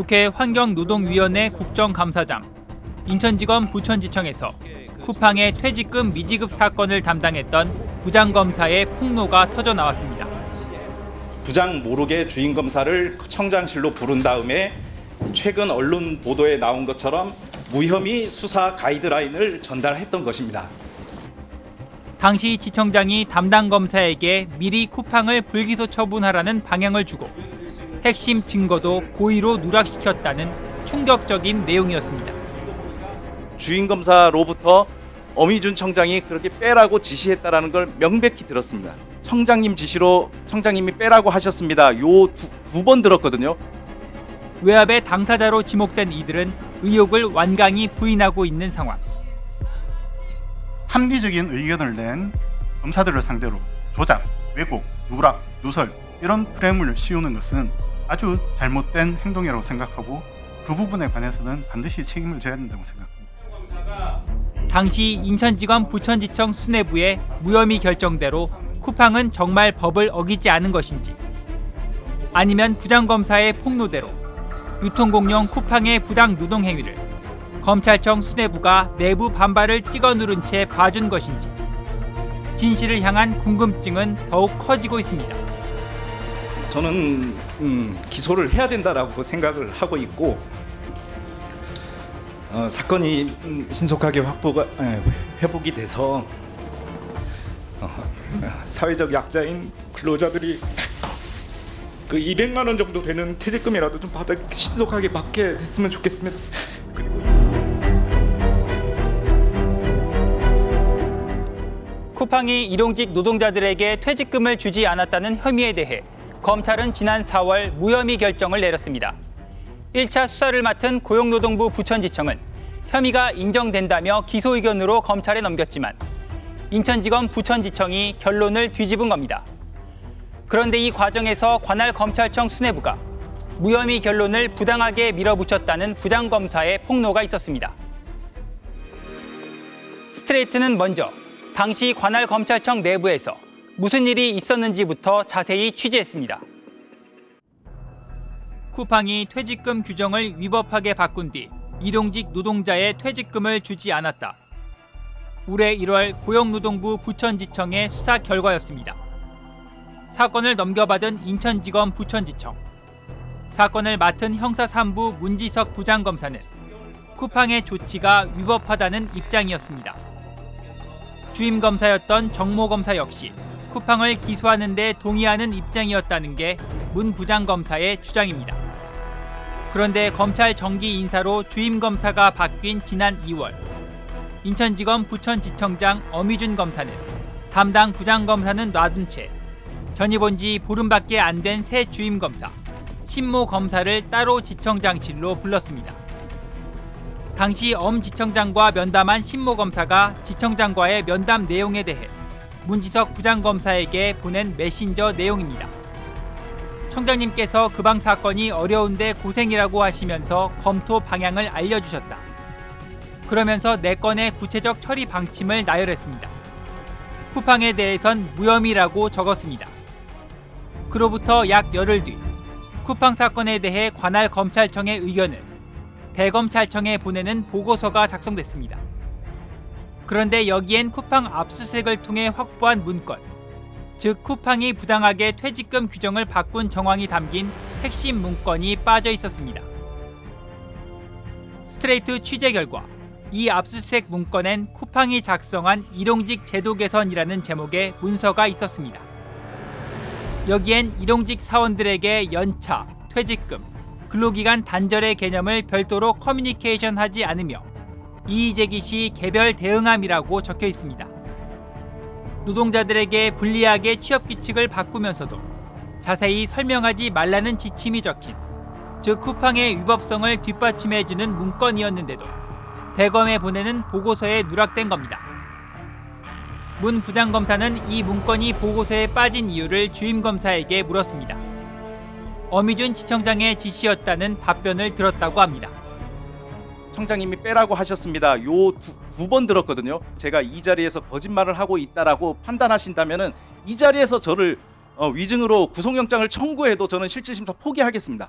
국회 환경노동위원회 국정감사장, 인천지검 부천지청에서 쿠팡의 퇴직금 미지급 사건을 담당했던 부장검사의 폭로가 터져 나왔습니다. 부장 모르게 주임 검사를 청장실로 부른 다음에 최근 언론 보도에 나온 것처럼 무혐의 수사 가이드라인을 전달했던 것입니다. 당시 지청장이 담당 검사에게 미리 쿠팡을 불기소 처분하라는 방향을 주고 핵심 증거도 고의로 누락시켰다는 충격적인 내용이었습니다. 주임 검사로부터 어미준 청장이 그렇게 빼라고 지시했다라는 걸 명백히 들었습니다. 청장님 지시로 청장님이 빼라고 하셨습니다. 요 두 번 들었거든요. 외압의 당사자로 지목된 이들은 의혹을 완강히 부인하고 있는 상황. 합리적인 의견을 낸 검사들을 상대로 조작, 왜곡, 누락, 누설 이런 프레임을 씌우는 것은 아주 잘못된 행동이라고 생각하고 그 부분에 관해서는 반드시 책임을 져야 된다고 생각합니다. 당시 인천지검 부천지청 수뇌부의 무혐의 결정대로 쿠팡은 정말 법을 어기지 않은 것인지 아니면 부장검사의 폭로대로 유통공룡 쿠팡의 부당 노동 행위를 검찰청 수뇌부가 내부 반발을 찍어 누른 채 봐준 것인지 진실을 향한 궁금증은 더욱 커지고 있습니다. 저는 음, 기소를 해야 된다라고 생각을 하고 있고 어, 사건이 음, 신속하게 확보가 에, 회복이 돼서 어, 사회적 약자인 근로자들이 그 200만 원 정도 되는 퇴직금이라도 좀 받아 신속하게 받게 됐으면 좋겠습니다. 쿠팡이 일용직 노동자들에게 퇴직금을 주지 않았다는 혐의에 대해 검찰은 지난 4월 무혐의 결정을 내렸습니다. 1차 수사를 맡은 고용노동부 부천지청은 혐의가 인정된다며 기소 의견으로 검찰에 넘겼지만 인천지검 부천지청이 결론을 뒤집은 겁니다. 그런데 이 과정에서 관할 검찰청 수뇌부가 무혐의 결론을 부당하게 밀어붙였다는 부장검사의 폭로가 있었습니다. 스트레이트는 먼저 당시 관할 검찰청 내부에서 무슨 일이 있었는지부터 자세히 취재했습니다. 쿠팡이 퇴직금 규정을 위법하게 바꾼 뒤 일용직 노동자의 퇴직금을 주지 않았다. 올해 1월 고용노동부 부천지청의 수사 결과였습니다. 사건을 넘겨받은 인천지검 부천지청. 사건을 맡은 형사 3부 문지석 부장검사는 쿠팡의 조치가 위법하다는 입장이었습니다. 주임 검사였던 정모 검사 역시 쿠팡을 기소하는 데 동의하는 입장이었다는 게 문 부장검사의 주장입니다. 그런데 검찰 정기 인사로 주임 검사가 바뀐 지난 2월 인천지검 부천지청장 어미준 검사는 담당 부장검사는 놔둔 채 전입 온 지 보름밖에 안 된 새 주임 검사 신모 검사를 따로 지청장실로 불렀습니다. 당시 엄 지청장과 면담한 신모 검사가 지청장과의 면담 내용에 대해 문지석 부장검사에게 보낸 메신저 내용입니다. 청장님께서 그방 사건이 어려운데 고생이라고 하시면서 검토 방향을 알려주셨다. 그러면서 네 건의 구체적 처리 방침을 나열했습니다. 쿠팡에 대해선 무혐의라고 적었습니다. 그로부터 약 열흘 뒤 쿠팡 사건에 대해 관할 검찰청의 의견을 대검찰청에 보내는 보고서가 작성됐습니다. 그런데 여기엔 쿠팡 압수수색을 통해 확보한 문건, 즉 쿠팡이 부당하게 퇴직금 규정을 바꾼 정황이 담긴 핵심 문건이 빠져 있었습니다. 스트레이트 취재 결과 이 압수수색 문건엔 쿠팡이 작성한 일용직 제도 개선이라는 제목의 문서가 있었습니다. 여기엔 일용직 사원들에게 연차, 퇴직금, 근로기간 단절의 개념을 별도로 커뮤니케이션하지 않으며 이의제기 시 개별 대응함이라고 적혀 있습니다. 노동자들에게 불리하게 취업 규칙을 바꾸면서도 자세히 설명하지 말라는 지침이 적힌 즉 쿠팡의 위법성을 뒷받침해주는 문건이었는데도 대검에 보내는 보고서에 누락된 겁니다. 문 부장검사는 이 문건이 보고서에 빠진 이유를 주임검사에게 물었습니다. 어미준 지청장의 지시였다는 답변을 들었다고 합니다. 청장님이 빼라고 하셨습니다. 요두번 들었거든요. 제가 이 자리에서 거짓말을 하고 있다라고 판단하신다면은 이 자리에서 저를 어, 위증으로 구속영장을 청구해도 저는 실질심사 포기하겠습니다.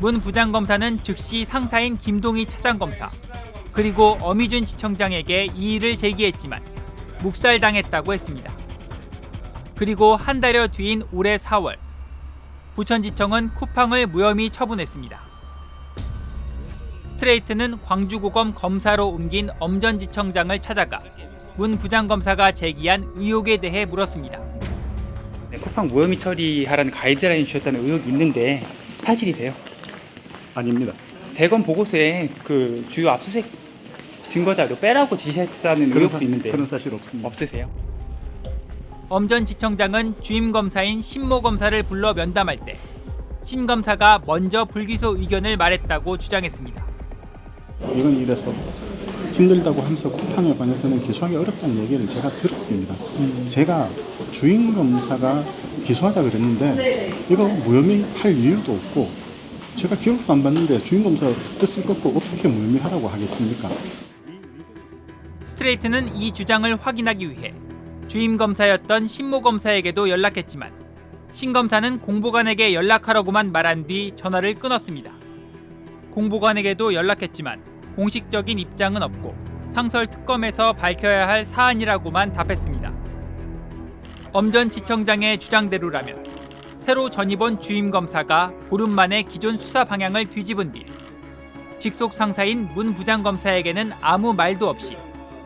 문 부장검사는 즉시 상사인 김동희 차장검사 그리고 어미준 지청장에게 이의를 제기했지만 묵살당했다고 했습니다. 그리고 한 달여 뒤인 올해 4월 부천지청은 쿠팡을 무혐의 처분했습니다. 스트레이트는 광주고검 검사로 옮긴 엄전지청장을 찾아가 문 부장검사가 제기한 의혹에 대해 물었습니다. 네, 쿠팡 무혐의 처리하라는 가이드라인 주셨다는 의혹이 있는데 사실이세요? 아닙니다. 대검 보고서에 그 주요 압수수색 증거 자료 빼라고 지시했다는 의혹도 있는데 사실 없습니다. 없으세요? 엄전 지청장은 주임 검사인 신모 검사를 불러 면담할 때 신 검사가 먼저 불기소 의견을 말했다고 주장했습니다. 이건 이래서 힘들다고 하면서 쿠팡에 관해서는 기소하기 어렵다는 얘기를 제가 들었습니다. 제가 주인 검사가 기소하자 그랬는데 이거 무혐의 할 이유도 없고 제가 기록도 안 봤는데 주인 검사 뜻을 꺾고 어떻게 무혐의 하라고 하겠습니까? 스트레이트는 이 주장을 확인하기 위해 주임 검사였던 신모 검사에게도 연락했지만 신 검사는 공보관에게 연락하라고만 말한 뒤 전화를 끊었습니다. 공보관에게도 연락했지만 공식적인 입장은 없고 상설 특검에서 밝혀야 할 사안이라고만 답했습니다. 엄전 지청장의 주장대로라면 새로 전입 온 주임 검사가 보름 만에 기존 수사 방향을 뒤집은 뒤 직속 상사인 문 부장 검사에게는 아무 말도 없이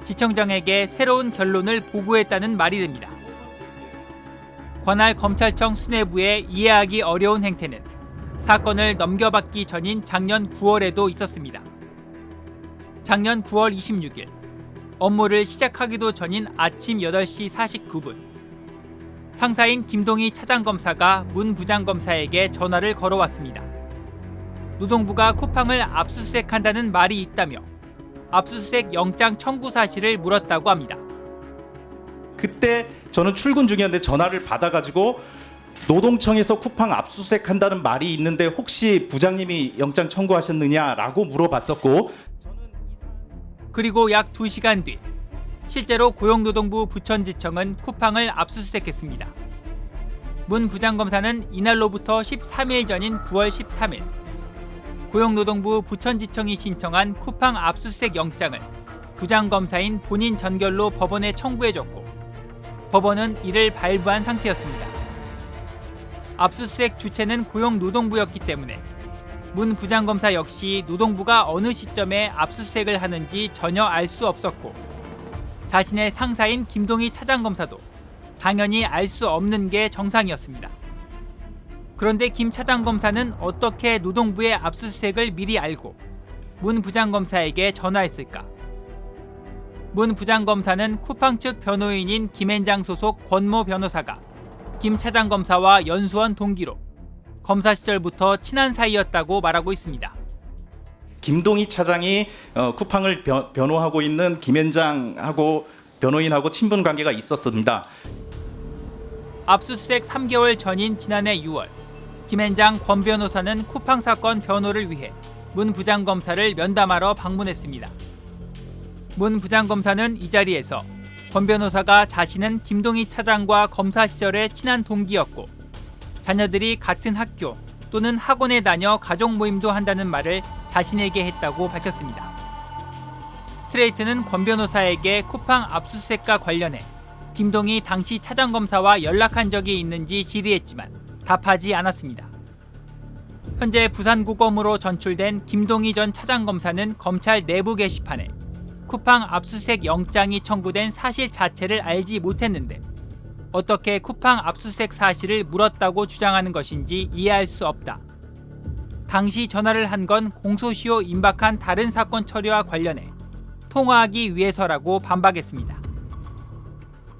지청장에게 새로운 결론을 보고했다는 말이 됩니다. 관할 검찰청 수뇌부의 이해하기 어려운 행태는 사건을 넘겨받기 전인 작년 9월에도 있었습니다. 작년 9월 26일 업무를 시작하기도 전인 아침 8시 49분 상사인 김동희 차장검사가 문 부장검사에게 전화를 걸어왔습니다. 노동부가 쿠팡을 압수수색한다는 말이 있다며 압수수색 영장 청구 사실을 물었다고 합니다. 그때 저는 출근 중이었는데 전화를 받아가지고 노동청에서 쿠팡 압수수색한다는 말이 있는데 혹시 부장님이 영장 청구하셨느냐라고 물어봤었고 그리고 약 2시간 뒤 실제로 고용노동부 부천지청은 쿠팡을 압수수색했습니다. 문 부장검사는 이날로부터 13일 전인 9월 13일 고용노동부 부천지청이 신청한 쿠팡 압수수색 영장을 부장검사인 본인 전결로 법원에 청구해줬고 법원은 이를 발부한 상태였습니다. 압수수색 주체는 고용노동부였기 때문에 문 부장검사 역시 노동부가 어느 시점에 압수수색을 하는지 전혀 알 수 없었고 자신의 상사인 김동희 차장검사도 당연히 알 수 없는 게 정상이었습니다. 그런데 김 차장검사는 어떻게 노동부의 압수수색을 미리 알고 문 부장검사에게 전화했을까? 문 부장검사는 쿠팡 측 변호인인 김앤장 소속 권모 변호사가 김 차장 검사와 연수원 동기로 검사 시절부터 친한 사이였다고 말하고 있습니다. 김동희 차장이 어, 쿠팡을 변, 변호하고 있는 김현장하고 변호인하고 친분 관계가 있었습니다. 압수수색 3개월 전인 지난해 6월 김앤장 권 변호사는 쿠팡 사건 변호를 위해 문 부장검사를 면담하러 방문했습니다. 문 부장검사는 이 자리에서 권 변호사가 자신은 김동희 차장과 검사 시절에 친한 동기였고 자녀들이 같은 학교 또는 학원에 다녀 가족 모임도 한다는 말을 자신에게 했다고 밝혔습니다. 스트레이트는 권 변호사에게 쿠팡 압수수색과 관련해 김동희 당시 차장 검사와 연락한 적이 있는지 질의했지만 답하지 않았습니다. 현재 부산고검으로 전출된 김동희 전 차장 검사는 검찰 내부 게시판에 쿠팡 압수수색 영장이 청구된 사실 자체를 알지 못했는데 어떻게 쿠팡 압수수색 사실을 물었다고 주장하는 것인지 이해할 수 없다. 당시 전화를 한 건 공소시효 임박한 다른 사건 처리와 관련해 통화하기 위해서라고 반박했습니다.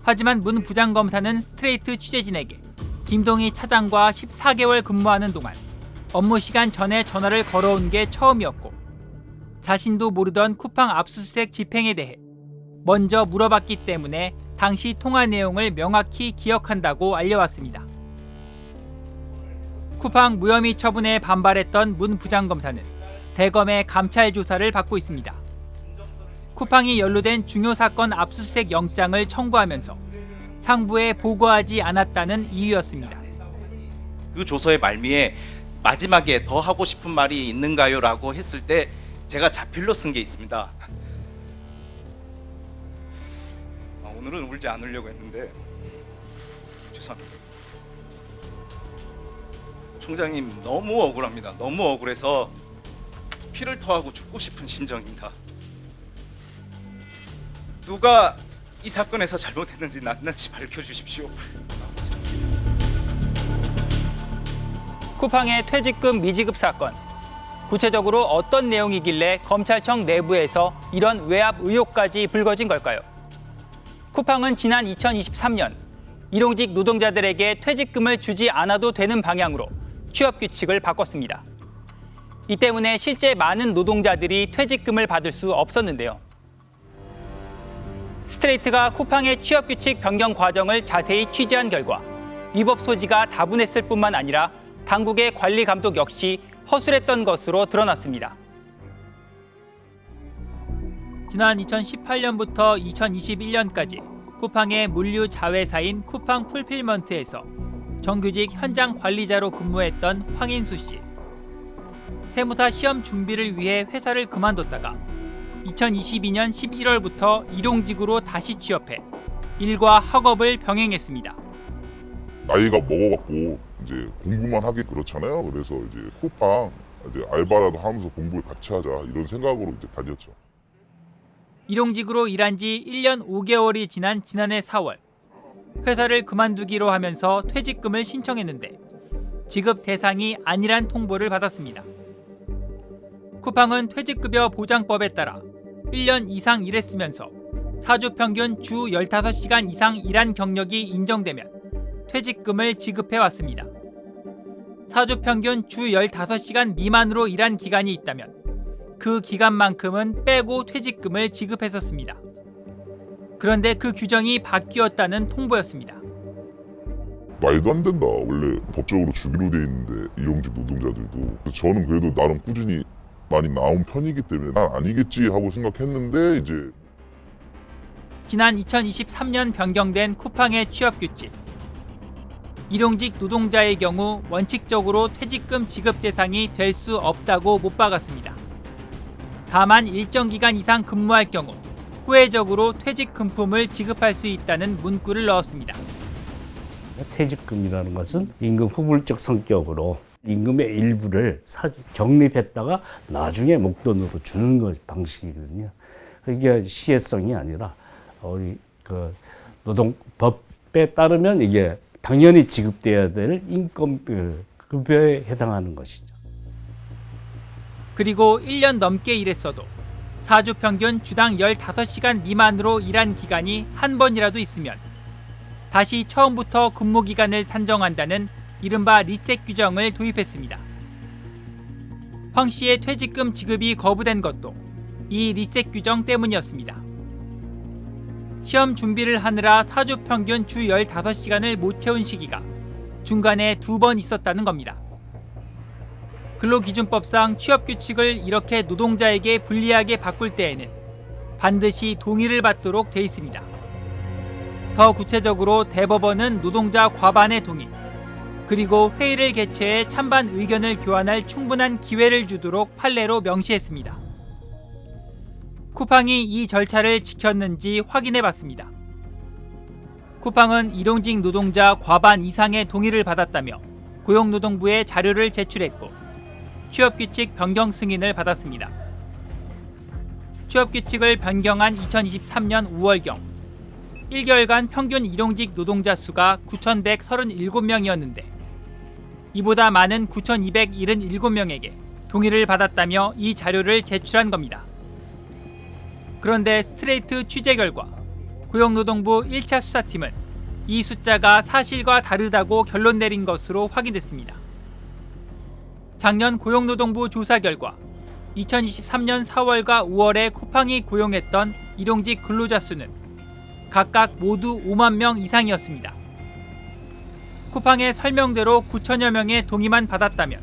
하지만 문 부장검사는 스트레이트 취재진에게 김동희 차장과 14개월 근무하는 동안 업무 시간 전에 전화를 걸어온 게 처음이었고 자신도 모르던 쿠팡 압수수색 집행에 대해 먼저 물어봤기 때문에 당시 통화 내용을 명확히 기억한다고 알려왔습니다. 쿠팡 무혐의 처분에 반발했던 문 부장검사는 대검의 감찰 조사를 받고 있습니다. 쿠팡이 연루된 중요 사건 압수수색 영장을 청구하면서 상부에 보고하지 않았다는 이유였습니다. 그 조서의 말미에 마지막에 더 하고 싶은 말이 있는가요라고 했을 때 제가 자필로 쓴 게 있습니다. 아, 오늘은 울지 않으려고 했는데 죄송합니다. 총장님 너무 억울합니다. 너무 억울해서 피를 토하고 죽고 싶은 심정입니다. 누가 이 사건에서 잘못했는지 낱낱이 밝혀 주십시오. 쿠팡의 퇴직금 미지급 사건. 구체적으로 어떤 내용이길래 검찰청 내부에서 이런 외압 의혹까지 불거진 걸까요? 쿠팡은 지난 2023년 일용직 노동자들에게 퇴직금을 주지 않아도 되는 방향으로 취업 규칙을 바꿨습니다. 이 때문에 실제 많은 노동자들이 퇴직금을 받을 수 없었는데요. 스트레이트가 쿠팡의 취업 규칙 변경 과정을 자세히 취재한 결과 위법 소지가 다분했을 뿐만 아니라 당국의 관리 감독 역시 허술했던 것으로 드러났습니다. 지난 2018년부터 2021년까지 쿠팡의 물류 자회사인 쿠팡 풀필먼트에서 정규직 현장 관리자로 근무했던 황인수 씨. 세무사 시험 준비를 위해 회사를 그만뒀다가 2022년 11월부터 일용직으로 다시 취업해 일과 학업을 병행했습니다. 나이가 먹어갖고 이제 공부만 하기 그렇잖아요. 그래서 이제 쿠팡 이제 알바라도 하면서 공부를 같이 하자 이런 생각으로 이제 다녔죠. 일용직으로 일한 지 1년 5개월이 지난 지난해 4월 회사를 그만두기로 하면서 퇴직금을 신청했는데 지급 대상이 아니란 통보를 받았습니다. 쿠팡은 퇴직급여 보장법에 따라 1년 이상 일했으면서 사주 평균 주 15시간 이상 일한 경력이 인정되면 퇴직금을 지급해 왔습니다. 사주 평균 주 15시간 미만으로 일한 기간이 있다면 그 기간만큼은 빼고 퇴직금을 지급했었습니다. 그런데 그 규정이 바뀌었다는 통보였습니다. 말도 안 된다. 원래 법적으로 주기로 돼 있는데 일용직 노동자들도 저는 그래도 나름 꾸준히 많이 나온 편이기 때문에 난 아니겠지 하고 생각했는데 이제 지난 2023년 변경된 쿠팡의 취업 규칙. 일용직 노동자의 경우 원칙적으로 퇴직금 지급 대상이 될 수 없다고 못 박았습니다. 다만 일정 기간 이상 근무할 경우 후회적으로 퇴직 금품을 지급할 수 있다는 문구를 넣었습니다. 퇴직금이라는 것은 임금 후불적 성격으로 임금의 일부를 사- 적립했다가 나중에 목돈으로 주는 것 방식이거든요. 이게 시혜성이 아니라 우리 그 노동법에 따르면 이게 당연히 지급돼야 될 인건 그 급여에 해당하는 것이죠. 그리고 1년 넘게 일했어도 사주 평균 주당 15시간 미만으로 일한 기간이 한 번이라도 있으면 다시 처음부터 근무 기간을 산정한다는 이른바 리셋 규정을 도입했습니다. 황 씨의 퇴직금 지급이 거부된 것도 이 리셋 규정 때문이었습니다. 시험 준비를 하느라 사주 평균 주 15시간을 못 채운 시기가 중간에 두 번 있었다는 겁니다. 근로기준법상 취업규칙을 이렇게 노동자에게 불리하게 바꿀 때에는 반드시 동의를 받도록 돼 있습니다. 더 구체적으로 대법원은 노동자 과반의 동의, 그리고 회의를 개최해 찬반 의견을 교환할 충분한 기회를 주도록 판례로 명시했습니다. 쿠팡이 이 절차를 지켰는지 확인해 봤습니다. 쿠팡은 일용직 노동자 과반 이상의 동의를 받았다며 고용노동부에 자료를 제출했고 취업규칙 변경 승인을 받았습니다. 취업규칙을 변경한 2023년 5월경 1개월간 평균 일용직 노동자 수가 9,137명이었는데 이보다 많은 9,277명에게 동의를 받았다며 이 자료를 제출한 겁니다. 그런데 스트레이트 취재 결과 고용노동부 1차 수사팀은 이 숫자가 사실과 다르다고 결론 내린 것으로 확인됐습니다. 작년 고용노동부 조사 결과 2023년 4월과 5월에 쿠팡이 고용했던 일용직 근로자 수는 각각 모두 5만 명 이상이었습니다. 쿠팡의 설명대로 9천여 명의 동의만 받았다면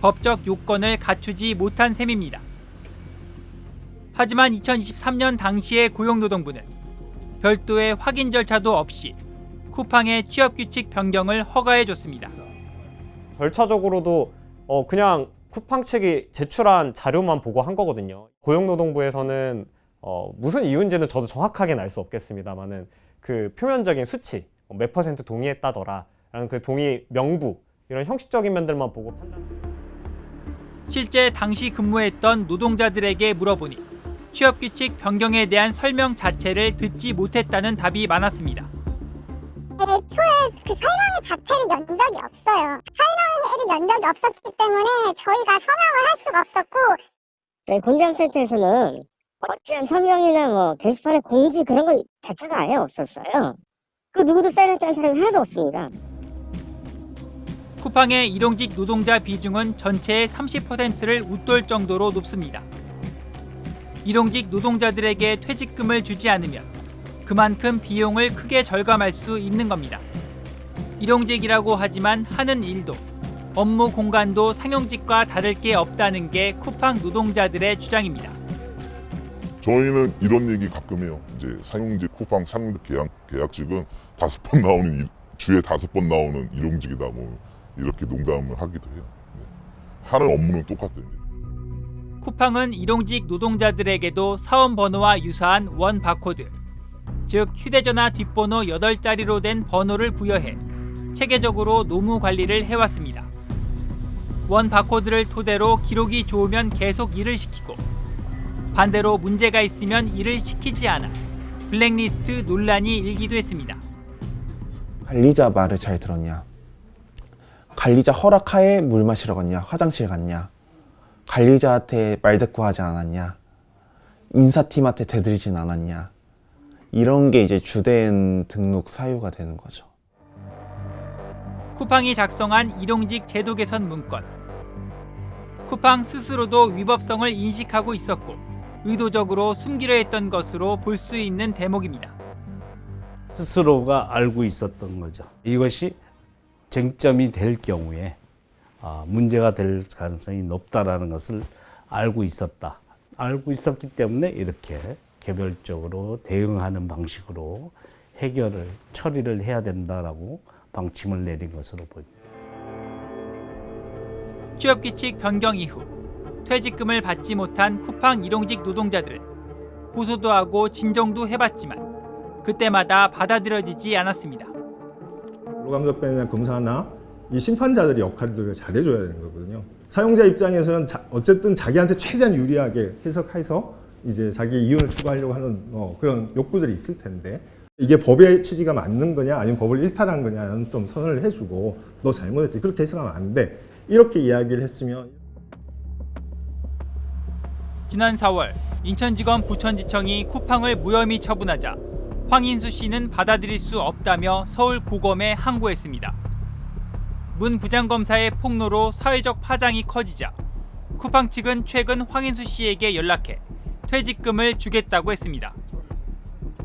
법적 요건을 갖추지 못한 셈입니다. 하지만 2023년 당시의 고용노동부는 별도의 확인 절차도 없이 쿠팡의 취업 규칙 변경을 허가해 줬습니다. 절차적으로도 어, 그냥 쿠팡 측이 제출한 자료만 보고 한 거거든요. 고용노동부에서는 어, 무슨 이유인지는 저도 정확하게는 알 수 없겠습니다만은 그 표면적인 수치 어, 몇 퍼센트 동의했다더라 라는 그 동의 명부 이런 형식적인 면들만 보고 판단. 실제 당시 근무했던 노동자들에게 물어보니 취업 규칙 변경에 대한 설명 자체를 듣지 못했다는 답이 많았습니다. 애초에 그 설명회 자체를 연 적이 없어요. 설명회를 연 적이 없었기 때문에 저희가 서명을 할 수가 없었고 저희 군장센터에서는 어찌한 서명이나 뭐 게시판에 공지 그런 거 자체가 아예 없었어요. 그 누구도 사인했다는 사람이 하나도 없습니다. 쿠팡의 일용직 노동자 비중은 전체의 30%를 웃돌 정도로 높습니다. 일용직 노동자들에게 퇴직금을 주지 않으면 그만큼 비용을 크게 절감할 수 있는 겁니다. 일용직이라고 하지만 하는 일도 업무 공간도 상용직과 다를 게 없다는 게 쿠팡 노동자들의 주장입니다. 저희는 이런 얘기 가끔 해요. 이제 상용직 쿠팡 상용직 계약 계약직은 다섯 번 나오는 일- 주에 다섯 번 나오는 일용직이다 뭐 이렇게 농담을 하기도 해요. 네. 하는 업무는 똑같아요. 쿠팡은 일용직 노동자들에게도 사원 번호와 유사한 원 바코드, 즉 휴대전화 뒷번호 8자리로 된 번호를 부여해 체계적으로 노무 관리를 해왔습니다. 원 바코드를 토대로 기록이 좋으면 계속 일을 시키고 반대로 문제가 있으면 일을 시키지 않아 블랙리스트 논란이 일기도 했습니다. 관리자 말을 잘 들었냐? 관리자 허락하에 물 마시러 갔냐? 화장실 갔냐? 관리자한테 말대꾸하지 않았냐? 인사팀한테 대들이진 않았냐? 이런 게 이제 주된 등록 사유가 되는 거죠. 쿠팡이 작성한 일용직 제도 개선 문건. 쿠팡 스스로도 위법성을 인식하고 있었고 의도적으로 숨기려 했던 것으로 볼 수 있는 대목입니다. 스스로가 알고 있었던 거죠. 이것이 쟁점이 될 경우에 아, 문제가 될 가능성이 높다라는 것을 알고 있었다. 알고 있었기 때문에 이렇게 개별적으로 대응하는 방식으로 해결을 처리를 해야 된다라고 방침을 내린 것으로 보입니다. 취업 규칙 변경 이후 퇴직금을 받지 못한 쿠팡 일용직 노동자들은 고소도 하고 진정도 해봤지만 그때마다 받아들여지지 않았습니다. 감독관이나 검사나 이 심판자들이 역할들을 잘해줘야 되는 거거든요. 사용자 입장에서는 자- 어쨌든 자기한테 최대한 유리하게 해석해서 이제 자기 이윤을 추구하려고 하는 어, 그런 욕구들이 있을 텐데 이게 법의 취지가 맞는 거냐 아니면 법을 일탈한 거냐는 좀 선을 해주고 너 잘못했지 그렇게 해석하면 안 돼. 이렇게 이야기를 했으면 지난 4월 인천지검 부천지청이 쿠팡을 무혐의 처분하자 황인수 씨는 받아들일 수 없다며 서울 고검에 항고했습니다. 문 부장검사의 폭로로 사회적 파장이 커지자 쿠팡 측은 최근 황인수 씨에게 연락해 퇴직금을 주겠다고 했습니다.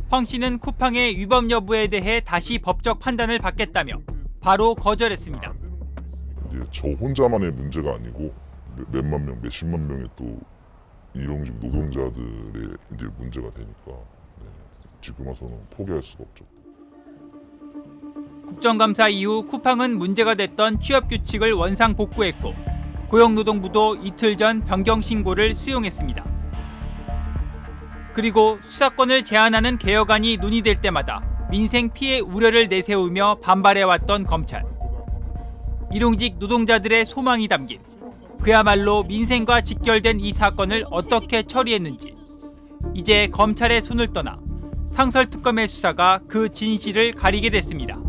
황 씨는 쿠팡의 위법 여부에 대해 다시 법적 판단을 받겠다며 바로 거절했습니다. 저 혼자만의 문제가 아니고 몇- 몇만 명, 몇십만 명의 또 일용직 노동자들의 이제 문제가 되니까 네, 지금 와서는 포기할 수가 없죠. 국정감사 이후 쿠팡은 문제가 됐던 취업 규칙을 원상 복구했고 고용노동부도 이틀 전 변경 신고를 수용했습니다. 그리고 수사권을 제한하는 개혁안이 논의될 때마다 민생 피해 우려를 내세우며 반발해왔던 검찰. 일용직 노동자들의 소망이 담긴 그야말로 민생과 직결된 이 사건을 어떻게 처리했는지 이제 검찰의 손을 떠나 상설특검의 수사가 그 진실을 가리게 됐습니다.